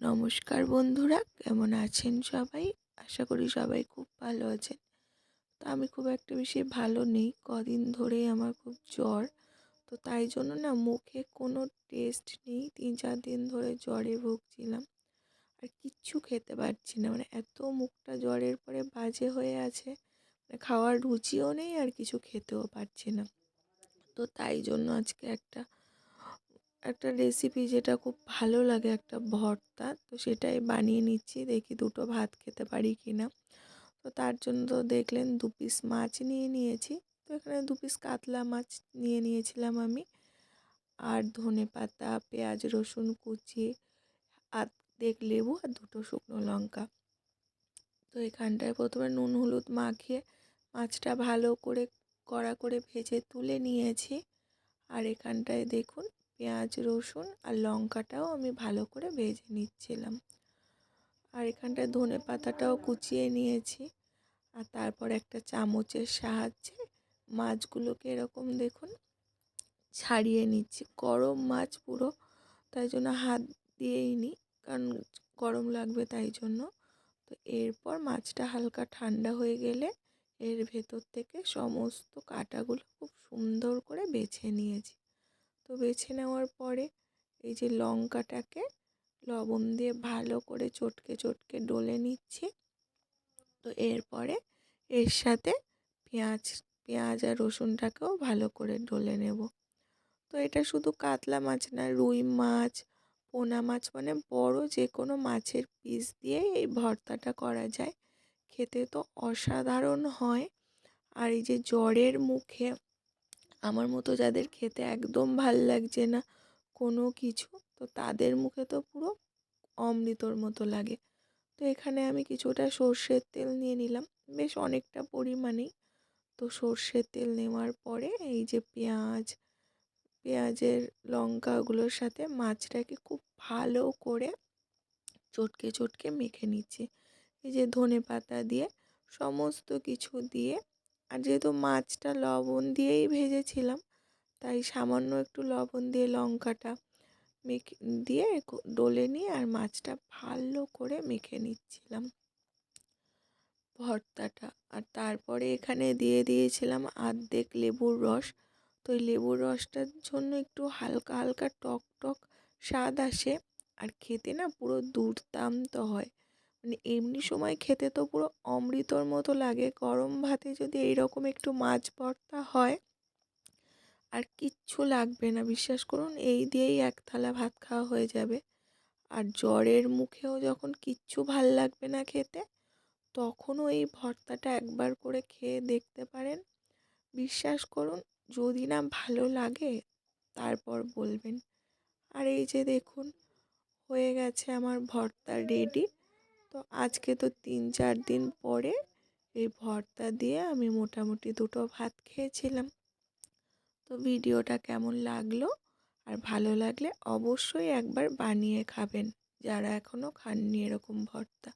নমস্কার বন্ধুরা, কেমন আছেন সবাই? আশা করি সবাই খুব ভালো আছেন। তো আমি খুব একটা বেশি ভালো নেই, কদিন ধরেই আমার খুব জ্বর। তো তাই জন্য না মুখে কোনো টেস্ট নেই, তিন চার দিন ধরে জ্বরে ভুগছিলাম। আর কিচ্ছু খেতে পারছি না মানে এত মুখটা জ্বরের পরে বাজে হয়ে আছে মানে খাওয়ার রুচিও নেই আর কিছু খেতেও পারছি না। তো তাই জন্য আজকে একটা একটা রেসিপি যেটা খুব ভালো লাগে একটা ভর্তা, তো সেটাই বানিয়ে নিচ্ছি। দেখি দুটো ভাত খেতে পারি কি না তো তার জন্য তো দেখলেন দু পিস মাছ নিয়ে নিয়েছি। তো এখানে দু পিস কাতলা মাছ নিয়ে নিয়েছিলাম আমি। আর ধনে পাতা, পেঁয়াজ, রসুন কুচি আর্ধেক লেবু আর দুটো শুকনো লঙ্কা। তো এখানটায় প্রথমে নুন, হলুদ মাখিয়ে মাছটা ভালো করে কড়া করে ভেজে তুলে নিয়েছি। আর এখানটায় দেখুন পেঁয়াজ, রসুন আর লঙ্কাটাও আমি ভালো করে ভেজে নিচ্ছিলাম। আর এখানটায় ধনে পাতাটাও কুচিয়ে নিয়েছি। আর তারপর একটা চামচের সাহায্যে মাছগুলোকে এরকম দেখুন ছাড়িয়ে নিচ্ছি। গরম মাছ পুরো, তাই জন্য হাত দিয়েই নিই কারণ গরম লাগবে তাই জন্য। তো এরপর মাছটা হালকা ঠান্ডা হয়ে গেলে এর ভেতর থেকে সমস্ত কাঁটাগুলো খুব সুন্দর করে বেছে নিয়েছি। তো বেছে নেওয়ার পরে এই যে লঙ্কাটাকে লবণ দিয়ে ভালো করে চটকে চটকে ডলে নিচ্ছি। তো এরপরে এর সাথে পেঁয়াজ পেঁয়াজ আর রসুনটাকেও ভালো করে ডলে নেব। তো এটা শুধু কাতলা মাছ না, রুই মাছ, পোনা মাছ মানে বড় যে কোনো মাছের পিস দিয়ে এই ভর্তাটা করা যায়। খেতে তো অসাধারণ হয়। আর এই যে জ্বরের মুখে আমার মতো যাদের খেতে একদম ভালো লাগছে না কোনো কিছু, তো তাদের মুখে তো পুরো অমৃতর মতো লাগে। তো এখানে আমি কিছুটা সর্ষের তেল নিয়ে নিলাম, বেশ অনেকটা পরিমাণেই। তো সর্ষের তেল নেওয়ার পরে এই যে পেঁয়াজ, পেঁয়াজের লঙ্কাগুলোর সাথে মাছটাকে খুব ভালো করে চটকে চটকে মেখে নিচ্ছি। এই যে ধনে পাতা দিয়ে সমস্ত কিছু দিয়ে আর যেহেতু মাছটা লবণ দিয়েই ভেজেছিলাম, তাই সামান্য একটু লবণ দিয়ে লঙ্কাটা মেখে, দিয়ে ডলে নিয়ে আর মাছটা ভালো করে মেখে নিচ্ছিলাম। ভর্তাটা। আর তারপরে এখানে দিয়ে দিয়েছিলাম আর্ধেক লেবুর রস। তো ওই লেবুর রসটার জন্য একটু হালকা হালকা টক টক স্বাদ আসে। আর খেতে না পুরো দুর্দান্ত হয়। মানে এমনি সময় খেতে তো পুরো অমৃতর মতো লাগে। গরম ভাতে যদি এইরকম একটু মাছ ভর্তা হয়, আর কিচ্ছু লাগবে না। বিশ্বাস করুন, এই দিয়েই এক থালা ভাত খাওয়া হয়ে যাবে। আর জ্বরের মুখেও যখন কিচ্ছু ভালো লাগবে না খেতে, তখনও এই ভর্তাটা একবার করে খেয়ে দেখতে পারেন। বিশ্বাস করুন, যদি না ভালো লাগে, তারপর বলবেন। আর এই যে দেখুন, হয়ে গেছে আমার ভর্তা রেডি। তো আজকে তো তিন, চার দিন পরে এই ভর্তা দিয়ে আমি মোটামুটি দুটো ভাত খেয়েছিলাম। তো ভিডিওটা কেমন লাগল আর ভালো লাগলে অবশ্যই একবার বানিয়ে খাবেন, যারা এখনও খাননি এরকম ভর্তা।